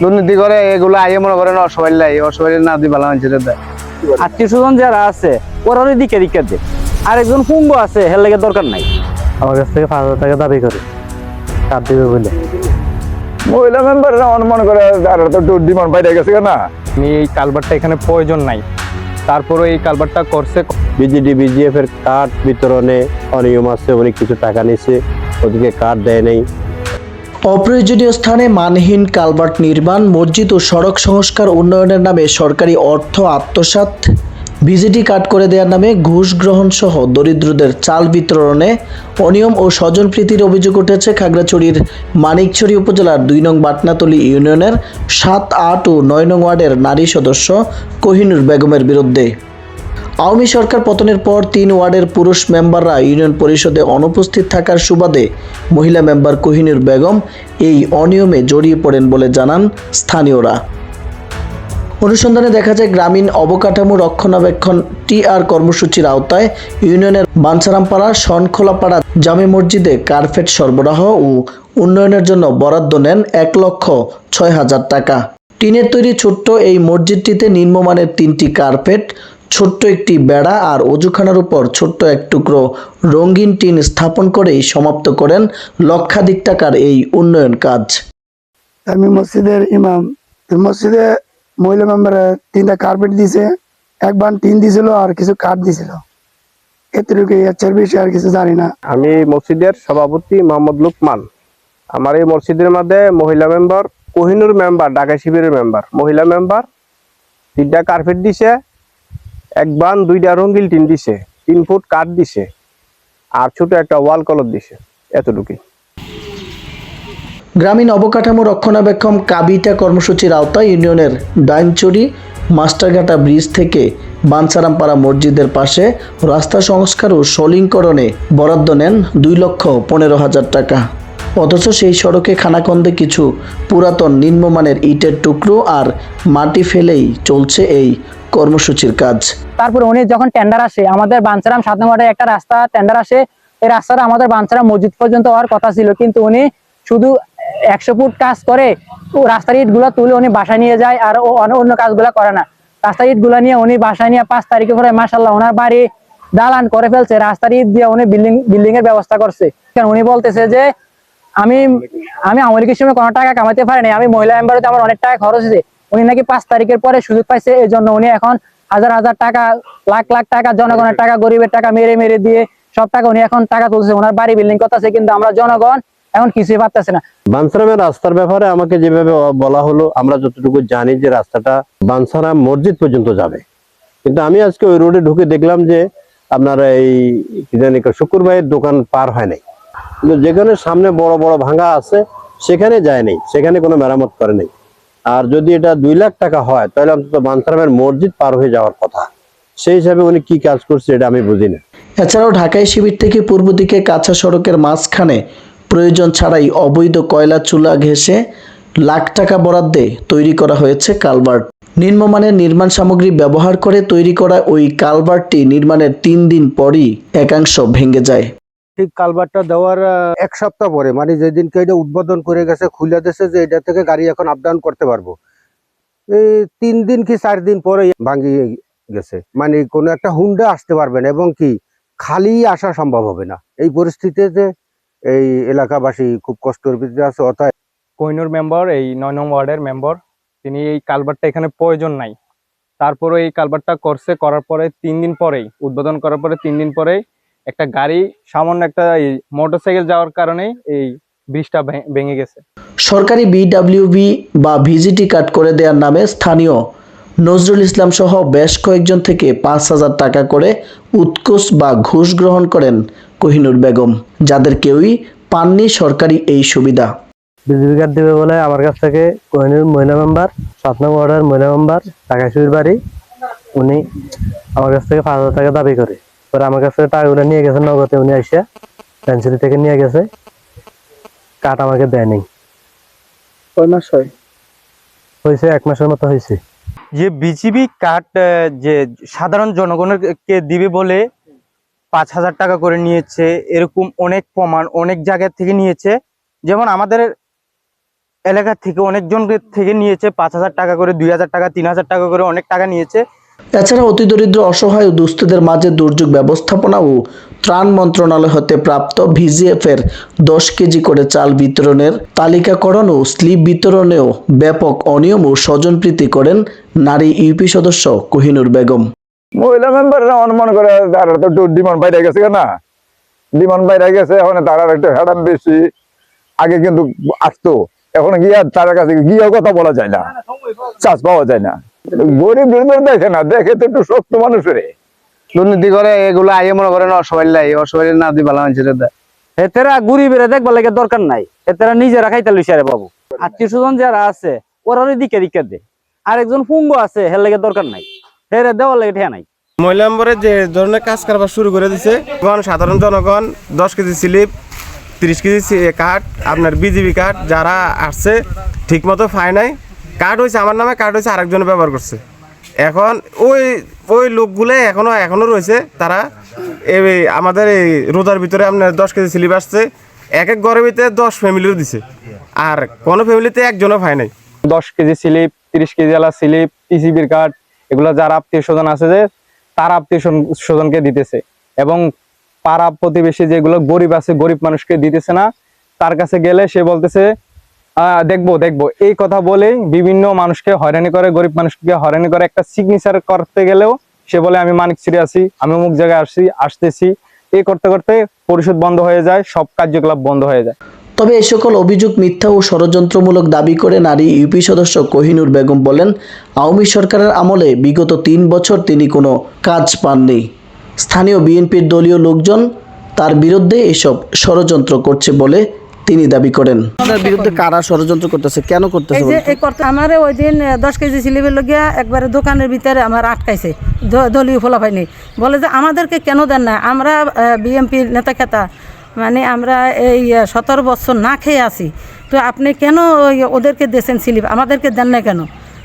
দুর্নীতি করে এগুলো আইয়ে মনে করেন অসবাইলাই অসবাইলে না দিয়ে ভালো মানুষের দেয়। আত্মীয় স্বজন যারা আছে ওরা ওই দিকে দিকে দে আরেকজন পুঙ্গ আছে হের লেগে দরকার নাই। আমার কাছ থেকে পাঁচ হাজার টাকা দাবি করে। কার দিবে বলে? মহিলা মেম্বাররা আমার মনে করে আর তো ডিমান্ড বাইরে গেছে না আমি এই কালভারটা এখানে প্রয়োজন নাই। তারপরে এই কালভারটা করছে। বিজিডি বিজিএফ এর কার্ড বিতরণে অনিয়ম আছে অনেক কিছু টাকা নিছে ওদিকে কার্ড দেয় নাই। অপ্রয়োজনীয় স্থানে মানহীন কালভার্ট নির্মাণ, মসজিদ ও সড়ক সংস্কার উন্নয়নের নামে সরকারি অর্থ আত্মসাৎ ভিজিটি কাট করে দেওয়ার নামে ঘুষ গ্রহণ সহ দরিদ্রদের চাল বিতরণে অনিয়ম ও স্বজনপ্রীতির অভিযোগ উঠেছে খাগড়াছড়ির মানিকছড়ি উপজেলার দুই নং বাটনাতলী ইউনিয়নের সাত, আট ও নয় নং ওয়ার্ডের নারী সদস্য কোহিনুর বেগমের বিরুদ্ধে। আওয়ামী সরকার পতনের পর তিন ওয়ার্ডের পুরুষ মেম্বাররা ইউনিয়ন পরিষদে অনুপস্থিত থাকার সুবাদে মহিলা মেম্বার কোহিনুর বেগম এই অনিয়মে জড়িয়ে পড়েন বলে জানান স্থানীয়রা। অনুসন্ধানে দেখা যায়, গ্রামীণ অবকাঠামো রক্ষণাবেক্ষণ টিআর কর্মসূচির আওতায় ইউনিয়নের বাঞ্ছারামপাড়া শনখোলাপাড়া জামে মসজিদে কার্পেট সরবরাহ ও উন্নয়নের জন্য বরাদ্দ নেন এক লক্ষ ছয় হাজার টাকা। টিনের তৈরি ছোট্ট এই মসজিদটিতে নিম্নমানের তিনটি কার্পেট ছোট্ট একটি বেড়া আর অজুখানার উপর ছোট্ট এক টুকরো রঙিন টিন স্থাপন করেই সমাপ্ত করেন লক্ষাধিক টাকার এই উন্নয়ন কাজ। আমি মসজিদের ইমাম। মসজিদে মহিলা মেম্বারে তিনটা কার্পেট দিছে একবার টিন দিছিল আর কিছু কাঠ দিছিল। এতটুকু এর বেশি আর কিছু জানি না। আমি মসজিদের সভাপতি মোহাম্মদ লুকমান। আমার এই মসজিদের মধ্যে মহিলা মেম্বার কোহিনুর মেম্বার ঢাকা শিবিরের মেম্বার। মহিলা মেম্বার তিনটা কার্পেট দিছে এক বান, দুইটা রঙ্গিল টিন দিছে, তিন ফুট কাঠ দিছে, আর ছোট একটা ওয়াল কলর দিছে, এতটুকুই। গ্রামীণ অবকাঠামো রক্ষণাবেক্ষণ কাবিটা কর্মসূচির আওতায় ইউনিয়নের ডাইনচুরি মাস্টারঘাটা ব্রিজ থেকে বানসারামপাড়া মসজিদের পাশে রাস্তা সংস্কার ও সলিংকরণে বরাদ্দ নেন দুই লক্ষ পনেরো হাজার টাকা। অথচ সেই সড়কে খানাকন্দে কিছু পুরাতন নিম্নমানের ইটের টুকরো আর মাটি ফেলেই চলছে এই কর্মসূচির কাজ। তারপরে উনি যখন টেন্ডার আসে, আমাদের বাঞ্চারাম সাত নম্বরে একটা রাস্তা টেন্ডার আসে। এই রাস্তাটা আমাদের বাঞ্চারাম মসজিদ পর্যন্ত হওয়ার কথা ছিল, কিন্তু উনি শুধু একশো ফুট কাজ করে রাস্তার ইটগুলা তুলে উনি বাসায় নিয়ে যায় আর অন্য কাজগুলা করে না। রাস্তার ইটগুলা নিয়ে উনি বাসায় নিয়ে পাঁচ তারিখে করে মাসাল্লাহ ওনার বাড়ি দালান করে ফেলছে। রাস্তার ইট দিয়ে উনি বিল্ডিং বিল্ডিং এর ব্যবস্থা করছে। কারণ উনি বলতেছে যে, আমি আমি আমলিকের সময় কোনো টাকা কামাতে পারিনি আমি মহিলা মেম্বারতে আমার অনেক টাকা খরচ হয়েছে। উনি নাকি পাঁচ তারিখের পরে সুযোগ পাইছে এই জন্য উনি এখন হাজার হাজার টাকা লাখ লাখ টাকা জনগণের টাকা গরিবের টাকা মেরে মেরে দিয়ে সব টাকা উনি এখন টাকা তুলছে ওনার বাড়ি বিল্ডিং করতেছে কিন্তু আমরা জনগণ এখন কিছুই পারতেছে না। বানসারামের রাস্তার ব্যাপারে আমাকে যেভাবে বলা হলো আমরা যতটুকু জানি যে রাস্তাটা বানসারাম মসজিদ পর্যন্ত যাবে। কিন্তু আমি আজকে ওই রোডে ঢুকে দেখলাম যে আপনার এই কি জানি শুক্রবারের দোকান পার হয় নাই। কিন্তু যেখানে সামনে বড় বড় ভাঙা আছে সেখানে যায় নাই সেখানে কোনো মেরামত করে নাই। আর যদি এটা দুই লাখ টাকা হয়, তাহলে অন্তত বানসারামের মসজিদ পার হয়ে যাওয়ার কথা। সেই হিসাবে উনি কি কাজ করছে এটা আমি বুঝি না। এছাড়াও ঢাকায় শিবির থেকে পূর্ব দিকে কাঁচা সড়কের মাঝখানে প্রয়োজন ছাড়াই অবৈধ কয়লা চুলা ঘেঁষে লাখ টাকা বরাদ্দে তৈরি করা হয়েছে কালভার্ট। নিম্নমানের নির্মাণ সামগ্রী ব্যবহার করে তৈরি করা ওই কালভার্টটি নির্মাণের তিন দিন পরই একাংশ ভেঙে যায়। ঠিক কালভারটা দেওয়ার এক সপ্তাহ পরে মানে যেদিনকে এটা উদ্বোধন করে গেছে, খুলে দিয়েছে যে এটা থেকে গাড়ি এখন আপডাউন করতে পারব। এই তিন দিন কি চার দিন পরে ভাঙি গেছে। মানে কোনো একটা হুন্ডা আসতে পারবে না এবং কি খালি আসা সম্ভব হবে না। এই পরিস্থিতিতে এই এলাকাবাসী খুব কষ্টের ভিতরে আছে অর্থাৎ কোহিনুর মেম্বার এই নয় নং ওয়ার্ডের মেম্বার তিনি এই কালভারটা এখানে প্রয়োজন নাই। তারপরে এই কালভারটা করছে, করার পরে তিন দিন পরেই, উদ্বোধন করার পরে তিন দিন পরেই একটা গাড়ি সামান্য একটা এই মোটরসাইকেল যাওয়ার কারণে এই ব্রিজটা ভেঙে গেছে। সরকারি বিডাব্লিউবি বা ভিজিটি কাট করে দেওয়ার নামে স্থানীয় নজরুল ইসলাম সহ বেশ কয়েকজন থেকে পাঁচ হাজার টাকা করে উৎকোষ বা ঘুষ গ্রহণ করেন কোহিনুর বেগম যাদের কেউই পাননি সরকারি এই সুবিধা। বিজেপি কার্ড দিবে বলে আমার কাছ থেকে কোহিনুর মহিলা মেম্বার সাত নম্বর ওয়ার্ডের মহিলা মেম্বার টাকাশুর বাড়ি উনি আমার কাছ থেকে পাঁচ হাজার টাকা দাবি করে। পরে আমার কাছ থেকে টাকাগুলো নিয়ে গেছে নগদে উনি এসে পেন্সিলি থেকে নিয়ে গেছে। কাঠ আমাকে দেয়নি কয় মাস হয়? হয়েছে এক মাসের মতো হয়েছে। যে বিজিবি কার্ড যে সাধারণ জনগণের কে দিবে বলে পাঁচ হাজার টাকা করে নিয়েছে এরকম অনেক প্রমাণ অনেক জায়গা থেকে নিয়েছে। যেমন আমাদের এলাকা থেকে অনেকজন থেকে নিয়েছে পাঁচ হাজার টাকা করে দুই হাজার টাকা তিন হাজার টাকা করে অনেক টাকা নিয়েছে। এছাড়া অতি দরিদ্র, অসহায় ও দুস্থদের মাঝে দুর্যোগ ব্যবস্থাপনা ও ত্রাণ মন্ত্রণালয় হতে প্রাপ্ত ভিজিএফ এর দশ কেজি করে চাল বিতরণের তালিকাকরণ ও স্লিপ বিতরণেও ব্যাপক অনিয়ম ও স্বজনপ্রীতি করেন নারী ইউপি সদস্য কোহিনুর বেগম। মহিলা মেম্বাররা অনুমান করে তারা তো ডিমান্ড বাইরে গেছে না? ডিমান্ড বাইরে গেছে, এখন তারা একটু হ্যাডাম বেশি। আগে কিন্তু আসতো, এখন গিয়া তার কাছে গিয়েও কথা বলা যায় না। চাষ পাওয়া যায় না। গরিব গরিবের দেখে না দেখে তো একটু শক্ত মানুষের দুর্নীতি করে এগুলো আইয়ে মনে করেন অসহায় লাই অসহায় না দি ভালো মানুষের এতেরা গরিবের দেখবার লাগে দরকার নাই এতেরা নিজেরা খাইতে লইছে রে বাবু। আত্মীয় স্বজন যারা আছে ওরা দিকে দিকে দে। আর একজন পুঙ্গ আছে হের লাগে দরকার নাই হেরে দেওয়ার লাগে ঠেয়া নাই। মহিলা মেম্বারে যে ধরনের কাজ কারবার শুরু করে দিছে সাধারণ জনগণ দশ কেজি স্লিপ তিরিশ কেজি কার্ড আপনার বিজিবি কার্ড যারা আসছে ঠিক মতো পায় নাই। কার্ড হয়েছে আমার নামে কার্ড হয়েছে আরেকজনে ব্যবহার করছে। এখন ওই ওই লোকগুলো এখনও এখনও রয়েছে, তারা এই আমাদের এই রোজার ভিতরে আপনার দশ কেজি স্লিপ আসছে, এক এক ঘরের ভিতরে দশ ফ্যামিলিও দিছে। আর কোনো ফ্যামিলিতে একজনও পায় নাই। দশ কেজি স্লিপ তিরিশ কেজি আলা স্লিপ টিসিবির কার্ড এগুলো যারা আত্মীয় স্বজন আছে যে, তার আত্মীয় স্বজনকে দিতেছে। এবং পাড়া প্রতিবেশী যেগুলো গরিব আছে, গরিব মানুষকে দিতেছে না, তার কাছে গেলে সে বলতেছে দেখব দেখব। এই কথা বলেই বিভিন্ন মানুষকে হয়রানি করে, গরিব মানুষকে হয়রানি করে একটা সিগনেচার করতে গেলেও সে বলে, আমি মানিক ছিড়ে আছি, আমি অমুক জায়গায় আসছি, আসতেছি। এই করতে করতে পরিশোধ বন্ধ হয়ে যায়, সব কার্যকলাপ বন্ধ হয়ে যায়। তবে এ সকল অভিযোগ মিথ্যা ও ষড়যন্ত্রমূলক দাবি করে নারী ইউপি সদস্য কোহিনুর বেগম বলেন, আওয়ামী সরকারের আমলে বিগত তিন বছর তিনি কোনো কাজ পাননি। স্থানীয় বিএনপির দলীয় লোকজন তার বিরুদ্ধে এসব ষড়যন্ত্র করছে বলে তিনি দাবি করেন। তার বিরুদ্ধে কারা ষড়যন্ত্র করতেছে? কেন করতেছে এই যে এই করতে আমার ওই দিন দশ কেজি সিলিপের লগিয়া একবারে দোকানের ভিতরে আমার আটকাইছে দ- দলীয় ফলা হয়নি বলে যে আমাদেরকে কেন দেন না? আমরা বিএমপি নেতা খেতা মানে আমরা এই সতেরো বছর না খেয়ে আছি। তো আপনি কেন ওই ওদেরকে দিয়েছেন স্লিপ? আমাদেরকে দেন না কেন?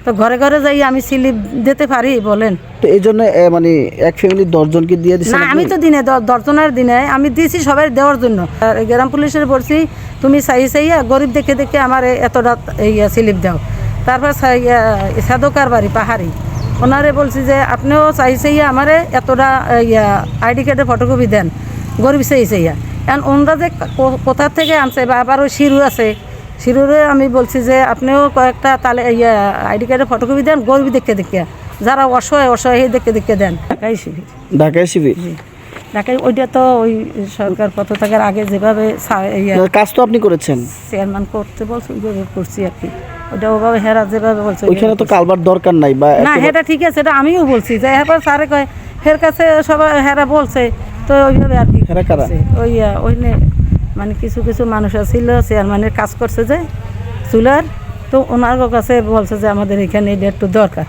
তো ঘরে ঘরে যাই আমি স্লিপ দিতে পারি বলেন। তো এই জন্য মানে এক ফ্যামিলির দশজনকে দিয়ে না আমি তো দিনে দ- দর্জনের দিনে আমি দিয়েছি সবাই দেওয়ার জন্য। আর গ্রাম পুলিশের বলছি তুমি চাই চাইয়া গরিব দেখে দেখে আমার এতটা এই স্লিপ দাও। তারপর সাদকার বাড়ি পাহাড়ি। ওনারে বলছি যে আপনিও চাই চাইয়া আমারে এতটা ইয়া আইডি কার্ডের ফটোকপি দেন। গরিব চাই চাইয়া এখন ওনারা যে কো- কোথা থেকে আনছে বা আবার ওই শিরু আছে শিরুরে আমি বলছি যে আপনিও কয়েকটা তালে ইয়া আইডি কার্ডের ফটোকপি দেন গরিব দেখে দেখে। যারা অসহায় অসহায় দেখে দেখে দেন। ঢাকাই শিবির। ঢাকায় শিবির? ঢাকায় ওইটা তো ওই সরকার পদ থাকার আগে যেভাবে কাজ তো আপনি করেছেন। চেয়ারম্যান করতে বলছে ওইভাবে করছি আর কি। ওটা ওভাবে হেরা যেভাবে বলছে ওইখানে তো। কালবার দরকার নাই বা না এটা ঠিক আছে এটা আমিও বলছি যে এরপর স্যারে কয় হের কাছে সবাই হেরা বলছে তো ওইভাবে আর কি হেরা কারা? ওই ওই মানে কিছু কিছু মানুষ ছিল চেয়ারম্যানের কাজ করছে যে চুলার। তো ওনার কাছে বলছে যে আমাদের এখানে এটা একটু দরকার।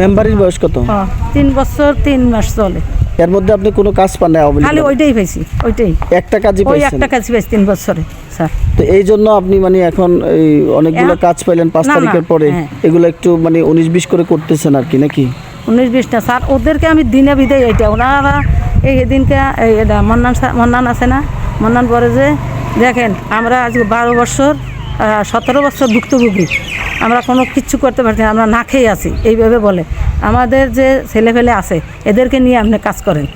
মেম্বারের বয়স কত? হ্যাঁ, তিন বছর তিন মাস চলে। এর মধ্যে আপনি কোনো কাজ পান না খালি ওইটাই পাইছি ওইটাই। একটা কাজই ওই একটা কাজ পাইছি তিন বছরে স্যার। তো এই জন্য আপনি মানে এখন এই অনেকগুলো কাজ পাইলেন পাঁচ তারিখের পরে। হ্যাঁ। এগুলো একটু মানে উনিশ বিশ করে করতেছেন আর কি নাকি? উনিশ বিশটা স্যার ওদেরকে আমি দিনে বিদে এইটা ওনারা এই দিনকে এই মন্নান মন্নান আছে না? মন্নান পরে যে, দেখেন, আমরা আজকে বারো বছর সতেরো বছর ভুক্তভোগী। আমরা কোনো কিচ্ছু করতে পারছি না, আমরা না খেয়ে আছি, এইভাবে বলে। আমাদের যে ছেলেফেলে আছে, এদেরকে নিয়ে আপনি কাজ করেন।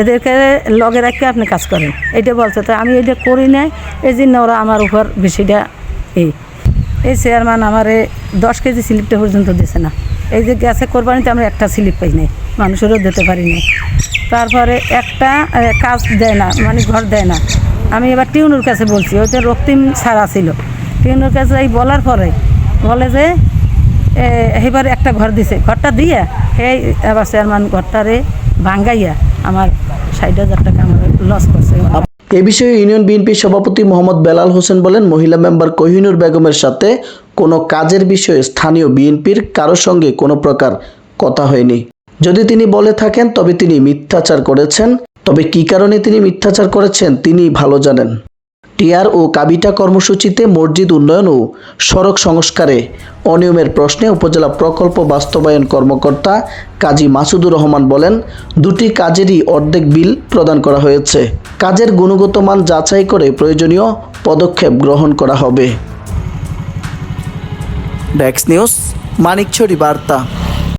এদেরকে লগে রাখতে আপনি কাজ করেন। এটা বলছে, তো আমি এটা করি নাই এই জন্য ওরা আমার উপর বেশিটা এই এই চেয়ারম্যান আমারে দশ কেজি স্লিপটা পর্যন্ত দিছে না। এই যে গ্যাসে কোরবানিতে আমরা একটা স্লিপ পাই নাই, মানুষেরও দিতে পারি নাই। তারপরে একটা কাজ দেয় না মানে ঘর দেয় না। আমি এবার টিউনুর কাছে বলছি ওইটা রক্তিম ছাড়া ছিল টিউনুর কাছে এই বলার পরে বলে যে এবার একটা ঘর দিছে। ঘরটা দিয়ে এই এবার চেয়ারম্যান ঘরটারে ভাঙ্গাইয়া আমার ষাট হাজার টাকা আমার লস করছে। এ বিষয়ে ইউনিয়ন বিএনপির সভাপতি মোহাম্মদ বেলাল হোসেন বলেন, মহিলা মেম্বার কোহিনুর বেগমের সাথে কোনো কাজের বিষয়ে স্থানীয় বিএনপির কারোর সঙ্গে কোনো প্রকার কথা হয়নি। যদি তিনি বলে থাকেন, তবে তিনি মিথ্যাচার করেছেন। তবে কি কারণে তিনি মিথ্যাচার করেছেন তিনি ভালো জানেন। টিয়ার ও কাবিটা কর্মসূচিতে মসজিদ উন্নয়ন ও সড়ক সংস্কারে অনিয়মের প্রশ্নে উপজেলা প্রকল্প বাস্তবায়ন কর্মকর্তা কাজী মাসুদুর রহমান বলেন, দুটি কাজেরই অর্ধেক বিল প্রদান করা হয়েছে। কাজের গুণগত মান যাচাই করে প্রয়োজনীয় পদক্ষেপ গ্রহণ করা হবে। ডেক্স নিউজ, মানিকছড়ি বার্তা।